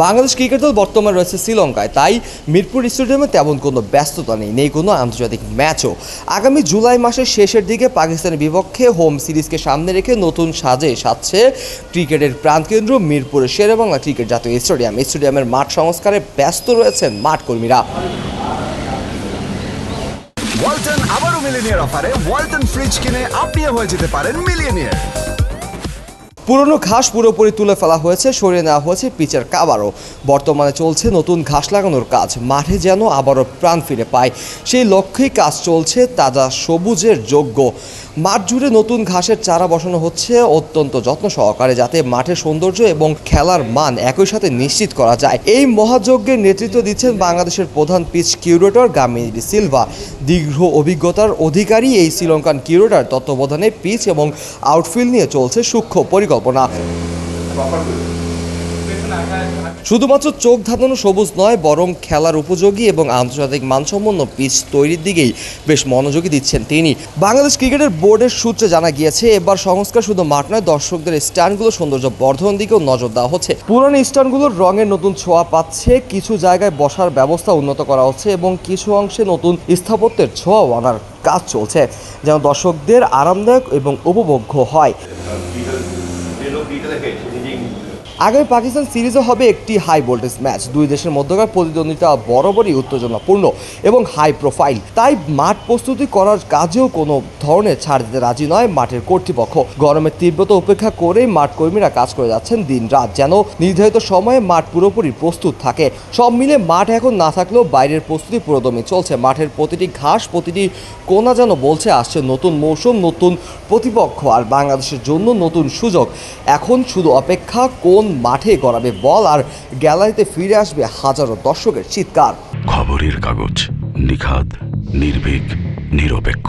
Bangladesh cricket দল বর্তমানে রয়েছে শ্রীলঙ্কায়। তাই মিরপুর স্টেডিয়ামে তেমন কোনো ব্যস্ততা নেই নেই কোনো আন্তর্জাতিক ম্যাচও। আগামী জুলাই মাসের শেষের দিকে পাকিস্তানের বিপক্ষে হোম সিরিজকে সামনে রেখে নতুন সাজে সাজছে ক্রিকেটের প্রাণকেন্দ্র মিরপুরের শেরেবাংলা ক্রিকেট জাতীয় স্টেডিয়াম। স্টেডিয়ামের মাঠ সংস্কারে ব্যস্ত রয়েছেন মাঠ কর্মীরা। ওয়ালটন আবারও মিলিনিয়ার অফারে, ওয়ালটন ফ্রিজ কিনে আপনিও হয়ে যেতে পারেন মিলিয়নিয়ার। পুরনো ঘাস পুরোপুরি তুলে ফেলা হয়েছে, সরিয়ে নেওয়া হয়েছে পিচের কাবারও। বর্তমানে চলছে নতুন ঘাস লাগানোর কাজ। মাঠে যেন আবারও প্রাণ ফিরে পায়। সেই লক্ষ্যেই কাজ চলছে তাজা সবুজের যোগ্য মাঠ জুড়ে নতুন ঘাসের চারা বসানো হচ্ছে। অত্যন্ত যত্ন সহকারে যাতে মাঠের সৌন্দর্য এবং খেলার মান একই সাথে নিশ্চিত করা যায়। এই মহাযজ্ঞের নেতৃত্ব দিচ্ছেন বাংলাদেশের প্রধান পিচ কিউরেটর গামিনী সিলভা। দীর্ঘ অভিজ্ঞতার অধিকারী এই শ্রীলঙ্কান কিউরেটর। তত্ত্বাবধানে পিচ এবং আউটফিল্ড নিয়ে চলছে সূক্ষ্ম পরিকল্পনা। শুধুমাত্র চোখ ধাঁধানো সবুজ নয়, বরং খেলার উপযোগী এবং আন্তর্জাতিক মানসম্পন্ন পিচ তৈরির দিকেই বেশ মনোযোগী দিচ্ছেন তিনি। বাংলাদেশ ক্রিকেটের বোর্ডের সূত্রে জানা গিয়েছে, এবার সংস্কার শুধু মাঠ নয়, দর্শকদের স্ট্যান্ডগুলো সৌন্দর্য বর্ধন দিকেও নজর দেওয়া হচ্ছে। পুরানো স্ট্যান্ডগুলোর রঙের নতুন ছোঁয়া পাচ্ছে, কিছু জায়গায় বসার ব্যবস্থা উন্নত করা হচ্ছে এবং কিছু অংশে নতুন স্থাপত্যের ছোঁয়াও আনার কাজ চলছে, যেন দর্শকদের আরামদায়ক এবং উপভোগ্য হয়। আগামী পাকিস্তান সিরিজও হবে একটি হাই ভোল্টেজ ম্যাচ দুই দেশের মধ্যকার প্রতিদ্বন্দ্বিতা বরাবরই উত্তেজনাপূর্ণ এবং হাই প্রোফাইল তাই মাঠ প্রস্তুতি করার কাজেও কোনো ধরনের ছাড় দিতে রাজি নয় মাঠের কর্তৃপক্ষ। গরমের তীব্রতা উপেক্ষা করেই মাঠ কর্মীরা কাজ করে যাচ্ছেন দিন রাত, যেন নির্ধারিত সময়ে মাঠ পুরোপুরি প্রস্তুত থাকে। সব মিলে মাঠ এখন না থাকলেও বাইরের প্রস্তুতি পুরোদমে চলছে। মাঠের প্রতিটি ঘাস, প্রতিটি কোনা যেন বলছে, আসছে নতুন মৌসুম, নতুন প্রতিপক্ষ। আর বাংলাদেশের জন্য নতুন সুযোগ। এখন শুধু অপেক্ষা কোন মাঠে গড়াবে বল আর গ্যালারিতে ফিরে আসবে হাজারো দর্শকের চিৎকার? খবরের কাগজ নিখাদ, নির্ভীক, নিরপেক্ষ।